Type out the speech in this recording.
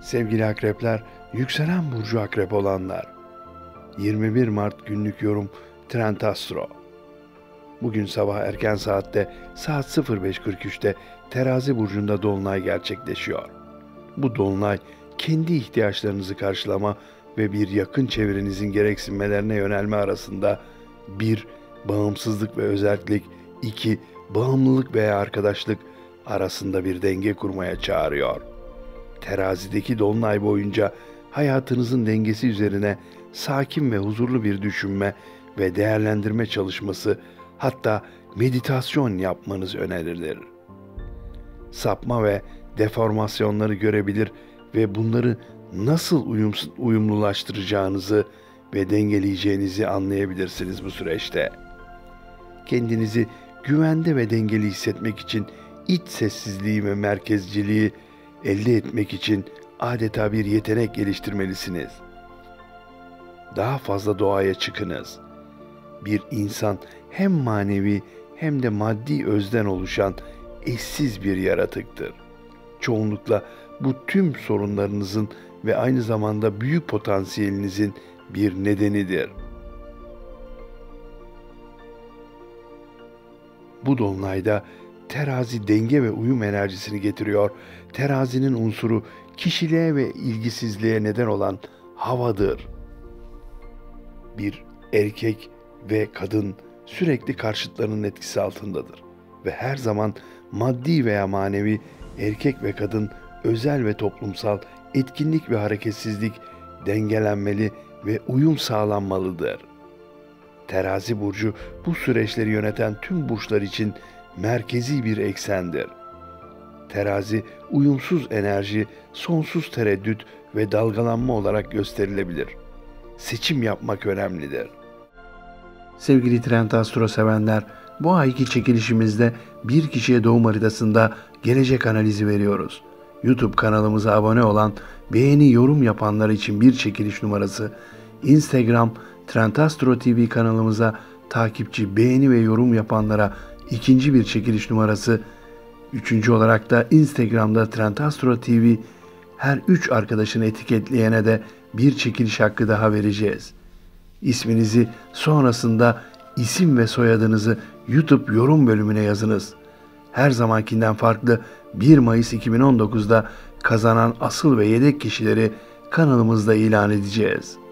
Sevgili akrepler, yükselen burcu akrep olanlar. 21 Mart günlük yorum Trend Astro. Bugün sabah erken saatte saat 05.43'te terazi burcunda dolunay gerçekleşiyor. Bu dolunay kendi ihtiyaçlarınızı karşılama ve bir yakın çevrenizin gereksinmelerine yönelme arasında bir bağımsızlık ve özellik, iki bağımlılık veya arkadaşlık arasında bir denge kurmaya çağırıyor. Terazideki dolunay boyunca hayatınızın dengesi üzerine sakin ve huzurlu bir düşünme ve değerlendirme çalışması hatta meditasyon yapmanız önerilir. Sapma ve deformasyonları görebilir ve bunları nasıl uyum, uyumlulaştıracağınızı ve dengeleyeceğinizi anlayabilirsiniz bu süreçte. Kendinizi güvende ve dengeli hissetmek için iç sessizliği ve merkezciliği elde etmek için adeta bir yetenek geliştirmelisiniz. Daha fazla doğaya çıkınız. Bir insan hem manevi hem de maddi özden oluşan eşsiz bir yaratıktır. Çoğunlukla bu tüm sorunlarınızın ve aynı zamanda büyük potansiyelinizin bir nedenidir. Bu dolunayda terazi denge ve uyum enerjisini getiriyor. Terazinin unsuru kişiliğe ve ilgisizliğe neden olan havadır. Bir erkek ve kadın sürekli karşıtlarının etkisi altındadır ve her zaman maddi veya manevi erkek ve kadın özel ve toplumsal etkinlik ve hareketsizlik dengelenmeli ve uyum sağlanmalıdır. Terazi burcu bu süreçleri yöneten tüm burçlar için merkezi bir eksendir. Terazi uyumsuz enerji, sonsuz tereddüt ve dalgalanma olarak gösterilebilir. Seçim yapmak önemlidir. Sevgili Trend Astro sevenler, bu ayki çekilişimizde bir kişiye doğum haritasında gelecek analizi veriyoruz. YouTube kanalımıza abone olan, beğeni, yorum yapanlar için bir çekiliş numarası, Instagram Trendastro TV kanalımıza takipçi, beğeni ve yorum yapanlara ikinci bir çekiliş numarası, üçüncü olarak da Instagram'da Trendastro TV her üç arkadaşını etiketleyene de bir çekiliş hakkı daha vereceğiz. İsminizi sonrasında isim ve soyadınızı YouTube yorum bölümüne yazınız. Her zamankinden farklı 1 Mayıs 2019'da kazanan asıl ve yedek kişileri kanalımızda ilan edeceğiz.''